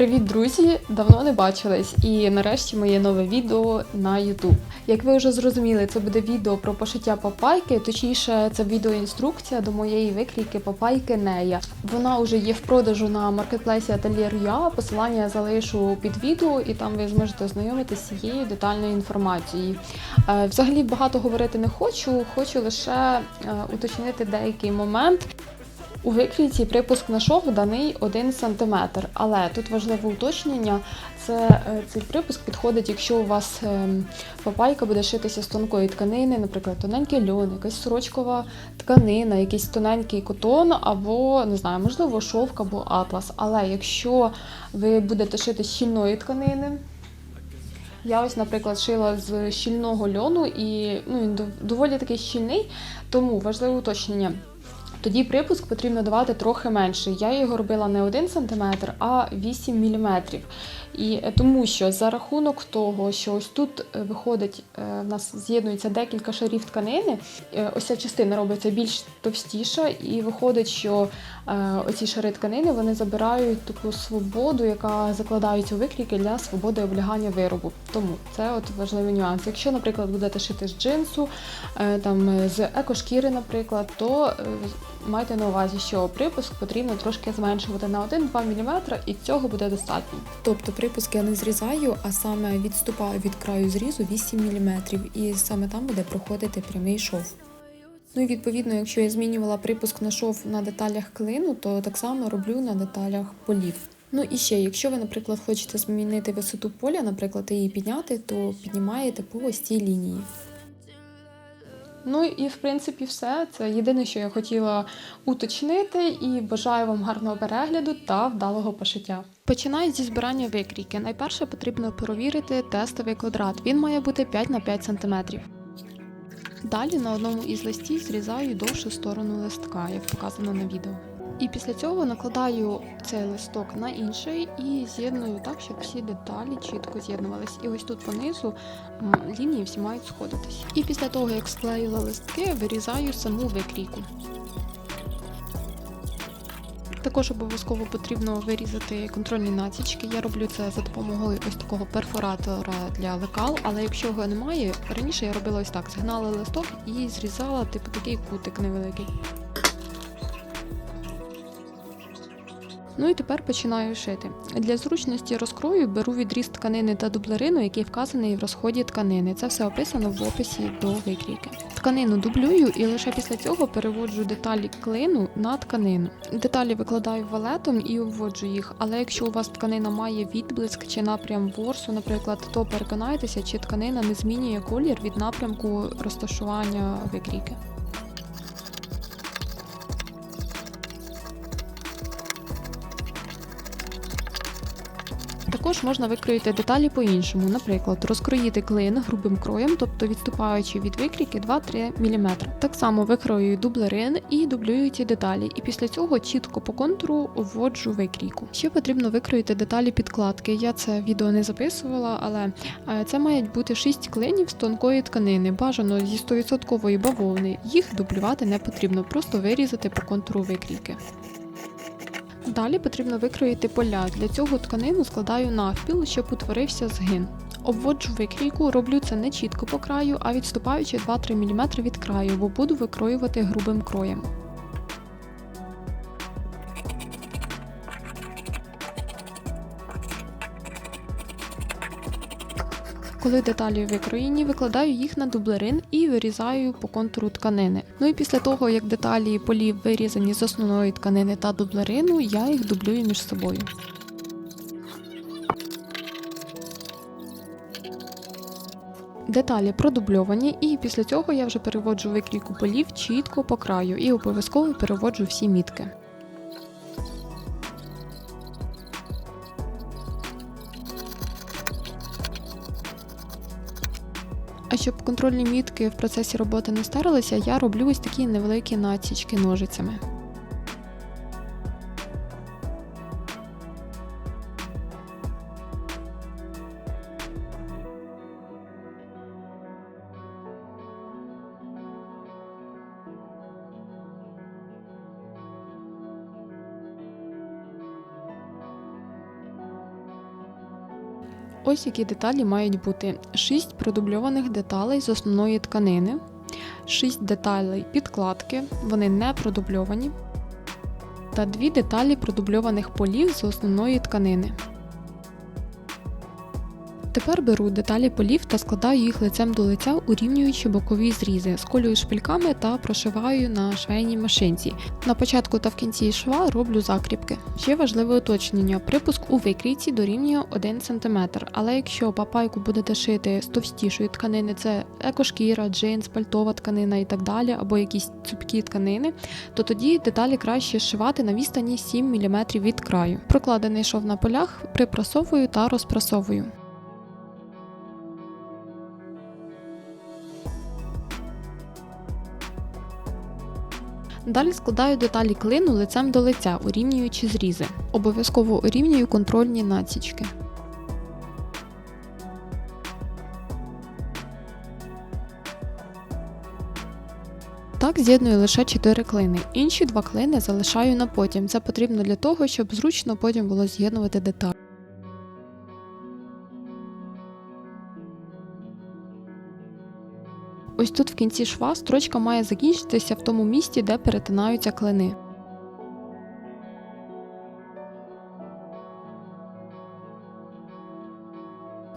Привіт, друзі! Давно не бачились, і нарешті моє нове відео на YouTube. Як ви вже зрозуміли, це буде відео про пошиття папайки, точніше, це відеоінструкція до моєї викрійки папайки Нея. Вона вже є в продажу на маркетплейсі Atelier.ua, Посилання я залишу під відео, і там ви зможете ознайомитися з цією детальною інформацією. Е, Взагалі багато говорити не хочу, хочу лише е, уточнити деякий момент. У викрійці припуск на шов даний 1 см, але тут важливе уточнення. Це е, цей припуск підходить, якщо у вас ем, папайка буде шитися з тонкої тканини, наприклад, тоненький льон, якась сорочкова тканина, якийсь тоненький котон, або не знаю, можливо, шовк або атлас. Але якщо ви будете шити з щільної тканини, я ось, наприклад, шила з щільного льону і ну, він доволі такий щільний, тому важливе уточнення. Тоді припуск потрібно давати трохи менше. Я його робила не 1 см, а 8 мм. І е, тому що за рахунок того, що ось тут е, виходить, е, в нас з'єднується декілька шарів тканини, ось ця частина робиться більш товстіша, і виходить, що оці шари тканини вони забирають таку свободу, яка закладається у викрійки для свободи облягання виробу. Тому це от важливий нюанс. Якщо, наприклад, будете шити з джинсу, там з екошкіри, наприклад, то майте на увазі, що припуск потрібно трошки зменшувати на 1-2 мм, і цього буде достатньо. Тобто припуск я не зрізаю, а саме відступаю від краю зрізу 8 мм, і саме там буде проходити прямий шов. Ну і відповідно, якщо я змінювала припуск на шов на деталях клину, то так само роблю на деталях полів. Ну і ще, якщо ви, наприклад, хочете змінити висоту поля, наприклад, її підняти, то піднімаєте по ось цій лінії. Ну і в принципі все. Це єдине, що я хотіла уточнити, і бажаю вам гарного перегляду та вдалого пошиття. Починаю зі збирання викрійки. Найперше потрібно перевірити тестовий квадрат. Він має бути 5 на 5 см. Далі на одному із листів зрізаю довшу сторону листка, як показано на відео. І після цього накладаю цей листок на інший і з'єдную так, щоб всі деталі чітко з'єднувались. І ось тут понизу лінії всі мають сходитись. І після того, як склеїла листки, вирізаю саму викрійку. Також обов'язково потрібно вирізати контрольні насічки. Я роблю це за допомогою ось такого перфоратора для лекал, але якщо його немає, раніше я робила ось так: згнала листок і зрізала типу такий кутик невеликий. Ну і тепер починаю шити. Для зручності розкрою беру відріз тканини та дублерину, який вказаний в розході тканини. Це все описано в описі до викрійки. Тканину дублюю і лише після цього переводжу деталі клину на тканину. Деталі викладаю валетом і обводжу їх, але якщо у вас тканина має відблиск чи напрям ворсу, наприклад, то переконайтеся, чи тканина не змінює колір від напрямку розташування викрійки. Також можна викроїти деталі по-іншому, наприклад, розкроїти клин грубим кроєм, тобто відступаючи від викрійки 2-3 мм. Так само викрою дублерин і дублюю ці деталі, і після цього чітко по контуру вводжу викрійку. Ще потрібно викроїти деталі підкладки. Я це відео не записувала, але е, це мають бути 6 клинів з тонкої тканини, бажано зі 100% бавовни. Їх дублювати не потрібно, просто вирізати по контуру викрійки. Далі потрібно викроїти поля. Для цього тканину складаю навпіл, щоб утворився згин. Обводжу викрійку, роблю це не чітко по краю, а відступаючи 2-3 мм від краю, бо буду викроювати грубим кроєм. Коли деталі викроєні, викладаю їх на дублерин і вирізаю по контуру тканини. Ну і після того, як деталі полів вирізані з основної тканини та дублерину, я їх дублюю між собою. Деталі продубльовані, і після цього я вже переводжу викрійку полів чітко по краю і обов'язково переводжу всі мітки. Щоб контрольні мітки в процесі роботи не старилися, я роблю ось такі невеликі насічки ножицями. Ось які деталі мають бути: 6 продубльованих деталей з основної тканини, 6 деталей підкладки, вони не продубльовані, та 2 деталі продубльованих полів з основної тканини. Тепер беру деталі полів та складаю їх лицем до лиця, урівнюючи бокові зрізи, сколюю шпильками та прошиваю на швейній машинці. На початку та в кінці шва роблю закріпки. Ще важливе уточнення: припуск у викрійці дорівнює 1 см, але якщо папайку будете шити з товстішої тканини, це екошкіра, джинс, пальтова тканина і так далі, або якісь цупкі тканини, то тоді деталі краще зшивати на відстані 7 мм від краю. Прокладений шов на полях припрасовую та розпрасовую. Далі складаю деталі клину лицем до лиця, урівнюючи зрізи. Обов'язково урівнюю контрольні насічки. Так з'єдную лише 4 клини. Інші два клини залишаю на потім. Це потрібно для того, щоб зручно потім було з'єднувати деталі. Ось тут в кінці шва строчка має закінчитися в тому місці, де перетинаються клини.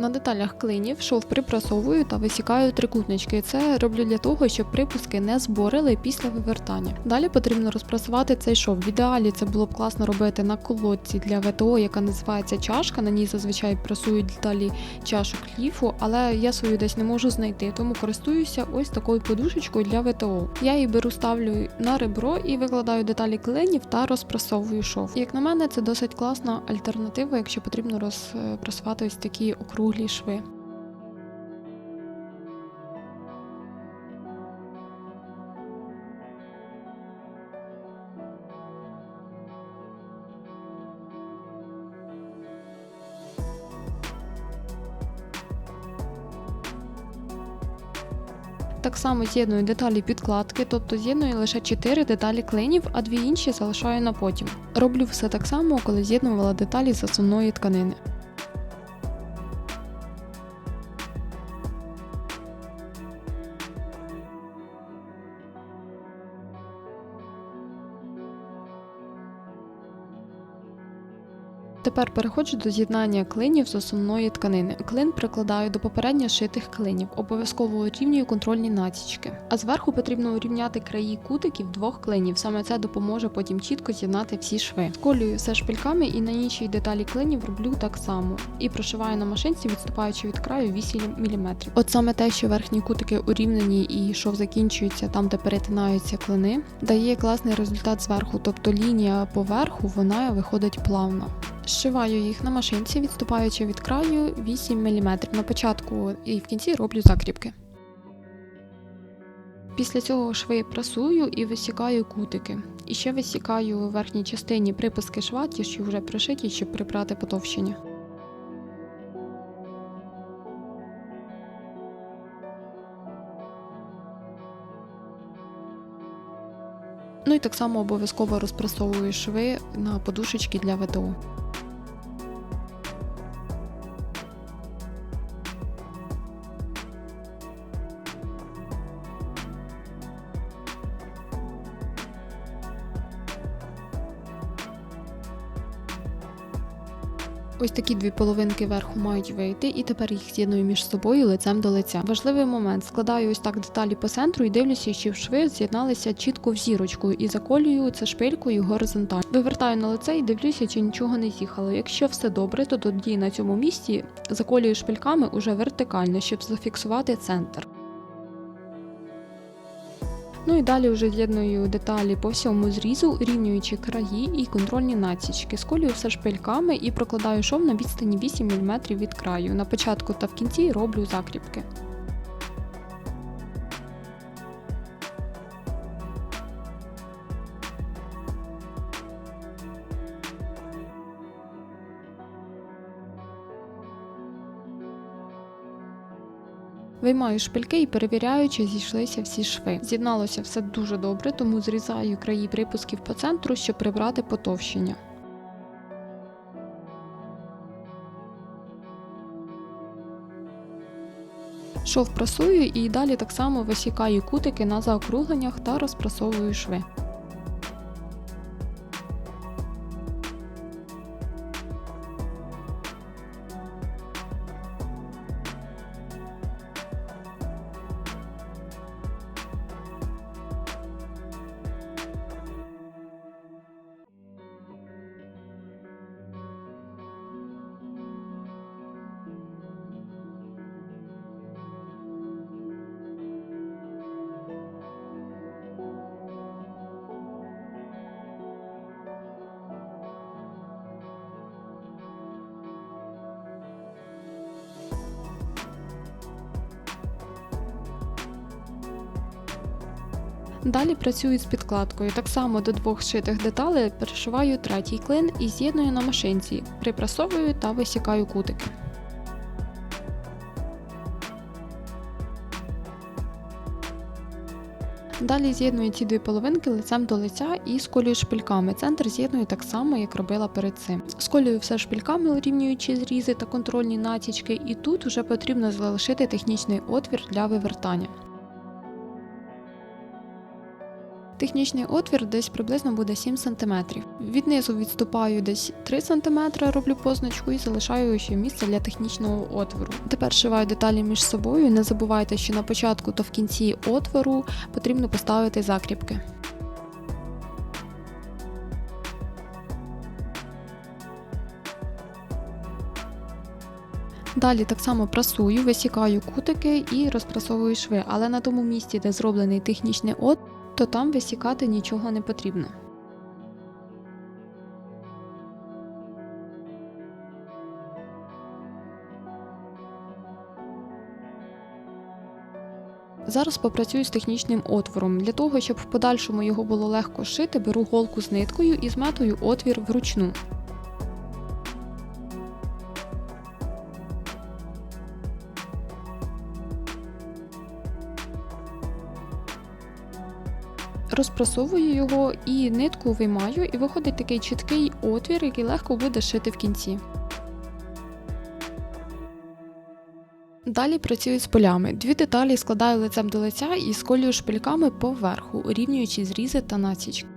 На деталях клинів шов припрасовую та висікаю трикутнички. Це роблю для того, щоб припуски не зборили після вивертання. Далі потрібно розпрасувати цей шов. В ідеалі це було б класно робити на колодці для ВТО, яка називається чашка. На ній зазвичай прасують деталі чашок ліфу, але я свою десь не можу знайти, тому користуюся ось такою подушечкою для ВТО. Я її беру, ставлю на ребро і викладаю деталі клинів та розпрасовую шов. Як на мене, це досить класна альтернатива, якщо потрібно розпрасувати ось такі округлі шви. Так само з'єдную деталі підкладки, тобто з'єдную лише 4 деталі клинів, а дві інші залишаю на потім. Роблю все так само, коли з'єднувала деталі з основної тканини. Тепер переходжу до з'єднання клинів з основної тканини. Клин прикладаю до попередньо шитих клинів, обов'язково урівнюю контрольні насічки. А зверху потрібно урівняти краї кутиків двох клинів. Саме це допоможе потім чітко з'єднати всі шви. Сколюю все шпильками і на іншій деталі клинів роблю так само. І прошиваю на машинці, відступаючи від краю 8 мм. От саме те, що верхні кутики урівнені і шов закінчується там, де перетинаються клини, дає класний результат зверху, тобто лінія поверху вона виходить плавно. Зшиваю їх на машинці, відступаючи від краю 8 мм. На початку і в кінці роблю закріпки. Після цього шви прасую і висікаю кутики. І ще висікаю у верхній частині припуски шва, ті, що вже пришиті, щоб прибрати потовщення. Ну і так само обов'язково розпрасовую шви на подушечки для ВТО. Ось такі дві половинки верху мають вийти, і тепер їх з'єдную між собою лицем до лиця. Важливий момент: складаю ось так деталі по центру і дивлюся, чи шви з'єдналися чітко в зірочку, і заколюю це шпилькою горизонтально. Вивертаю на лице і дивлюся, чи нічого не з'їхало. Якщо все добре, то тоді на цьому місці заколюю шпильками уже вертикально, щоб зафіксувати центр. Ну і далі вже з'єдную деталі по всьому зрізу, рівнюючи краї і контрольні насічки. Сколюю все шпильками і прокладаю шов на відстані 8 мм від краю. На початку та в кінці роблю закріпки. Виймаю шпильки і перевіряю, чи зійшлися всі шви. З'єдналося все дуже добре, тому зрізаю краї припусків по центру, щоб прибрати потовщення. Шов прасую і далі так само висікаю кутики на заокругленнях та розпрасовую шви. Далі працюю з підкладкою. Так само до двох шитих деталей перешиваю третій клин і з'єдную на машинці, припрасовую та висікаю кутики. Далі з'єдную ці дві половинки лицем до лиця і сколюю шпильками. Центр з'єдную так само, як робила перед цим. Сколюю все шпильками, рівнюючи зрізи та контрольні натічки, і тут вже потрібно залишити технічний отвір для вивертання. Технічний отвір десь приблизно буде 7 см. Віднизу відступаю десь 3 см, роблю позначку і залишаю ще місце для технічного отвору. Тепер шиваю деталі між собою. Не забувайте, що на початку та в кінці отвору потрібно поставити закріпки. Далі так само прасую, висікаю кутики і розпрасовую шви, але на тому місці, де зроблений технічний от, то там висікати нічого не потрібно. Зараз попрацюю з технічним отвором. Для того, щоб в подальшому його було легко шити, беру голку з ниткою і зметую отвір вручну. Розпрасовую його і нитку виймаю, і виходить такий чіткий отвір, який легко буде шити в кінці. Далі працюю з полями. Дві деталі складаю лицем до лиця і сколюю шпильками поверху, урівнюючи зрізи та насічки.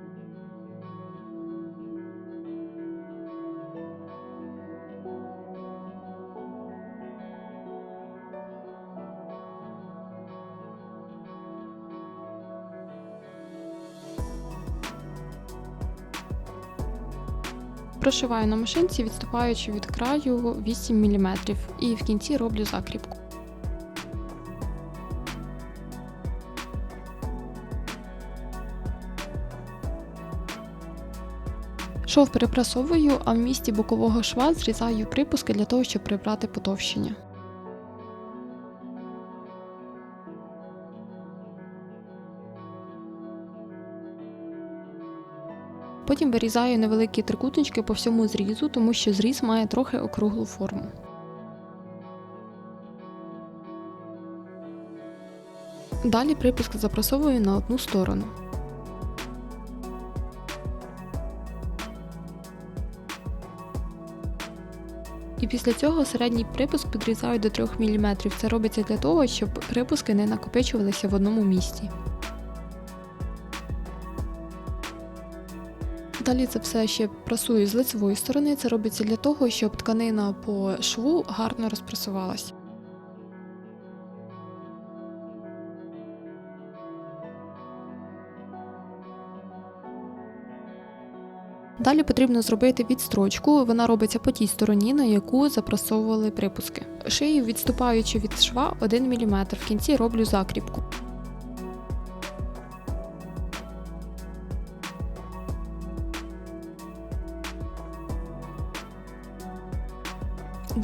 Прошиваю на машинці, відступаючи від краю 8 мм, і в кінці роблю закріпку. Шов перепрасовую, а в місті бокового шва зрізаю припуски для того, щоб прибрати потовщення. Потім вирізаю невеликі трикутнички по всьому зрізу, тому що зріз має трохи округлу форму. Далі припуск запрасовую на одну сторону. І після цього середній припуск підрізаю до 3 мм. Це робиться для того, щоб припуски не накопичувалися в одному місці. Далі це все ще прасую з лицевої сторони. Це робиться для того, щоб тканина по шву гарно розпрасувалась. Далі потрібно зробити відстрочку. Вона робиться по тій стороні, на яку запрасовували припуски. Шию відступаючи від шва 1 мм. В кінці роблю закріпку.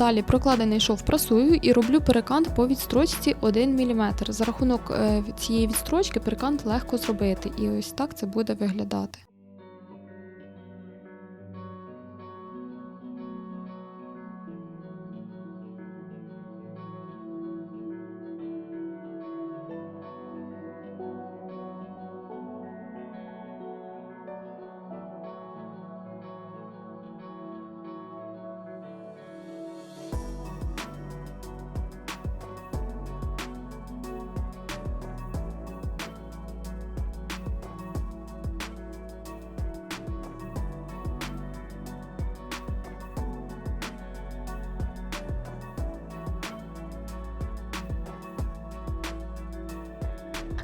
Далі прокладений шов прасую і роблю перекант по відстрочці 1 мм. За рахунок е, цієї відстрочки перекант легко зробити, і ось так це буде виглядати.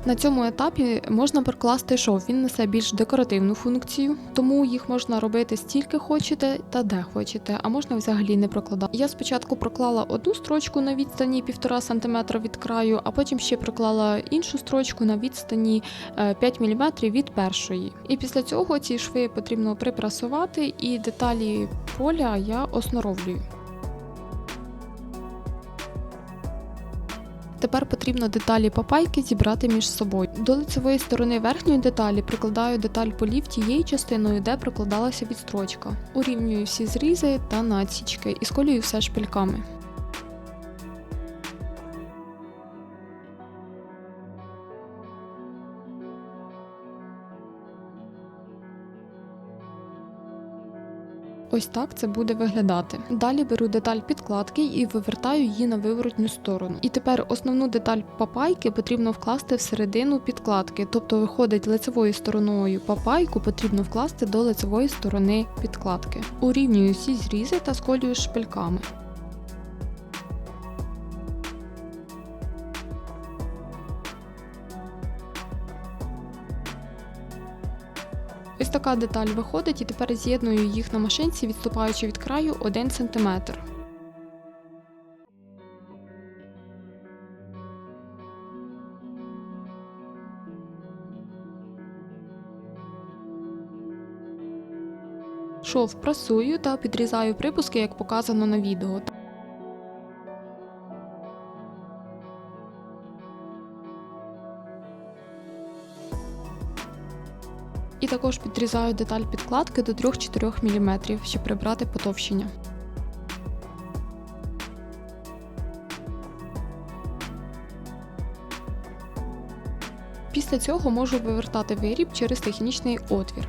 На цьому етапі можна прокласти шов. Він несе більш декоративну функцію, тому їх можна робити стільки хочете та де хочете, а можна взагалі не прокладати. Я спочатку проклала одну строчку на відстані 1,5 см від краю, а потім ще проклала іншу строчку на відстані е, 5 мм від першої. І після цього ці шви потрібно припрасувати, і деталі поля я осноровлюю. Тепер потрібно деталі папайки зібрати між собою. До лицевої сторони верхньої деталі прикладаю деталь полів тією частиною, де прокладалася відстрочка. Урівнюю всі зрізи та надсічки і сколюю все шпильками. Ось так це буде виглядати. Далі беру деталь підкладки і вивертаю її на виворотню сторону. І тепер основну деталь папайки потрібно вкласти всередину підкладки, тобто виходить лицевою стороною папайку потрібно вкласти до лицевої сторони підкладки. Урівнюю всі зрізи та сколюю шпильками. Така деталь виходить, і тепер з'єдную їх на машинці, відступаючи від краю 1 см. Шов прасую та підрізаю припуски, як показано на відео. Також підрізаю деталь підкладки до 3-4 мм, щоб прибрати потовщення. Після цього можу вивертати виріб через технічний отвір.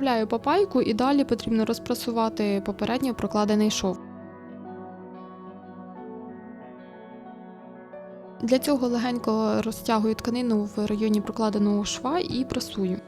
Розправляю папайку і далі потрібно розпрасувати попередньо прокладений шов. Для цього легенько розтягую тканину в районі прокладеного шва і прасую.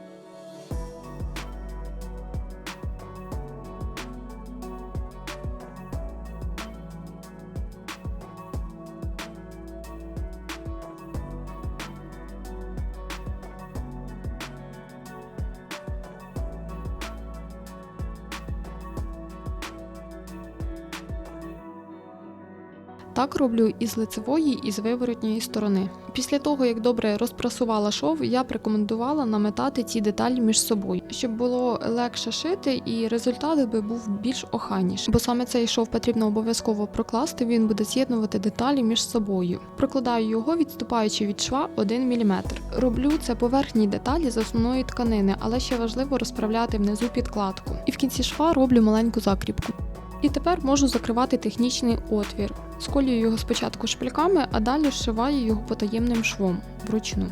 Роблю і з лицевої, і з виворотньої сторони. Після того, як добре розпрасувала шов, я рекомендувала наметати ці деталі між собою, щоб було легше шити і результат би був більш охайніший. Бо саме цей шов потрібно обов'язково прокласти, він буде з'єднувати деталі між собою. Прокладаю його, відступаючи від шва 1 мм. Роблю це по верхній деталі з основної тканини, але ще важливо розправляти внизу підкладку. І в кінці шва роблю маленьку закріпку. І тепер можу закривати технічний отвір. Сколюю його спочатку шпильками, а далі зшиваю його потаємним швом вручну.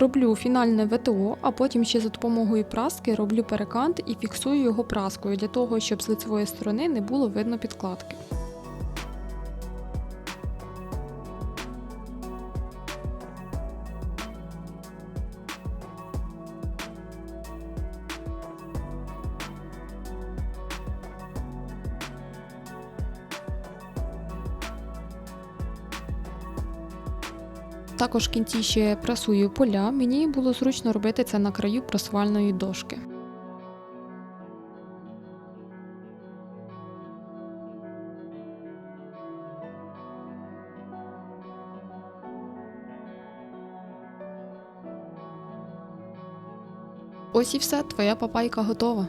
Роблю фінальне ВТО, а потім ще за допомогою праски роблю перекант і фіксую його праскою для того, щоб з лицевої сторони не було видно підкладки. Також в кінці ще прасую поля. Мені було зручно робити це на краю прасувальної дошки. Ось і все, твоя папайка готова.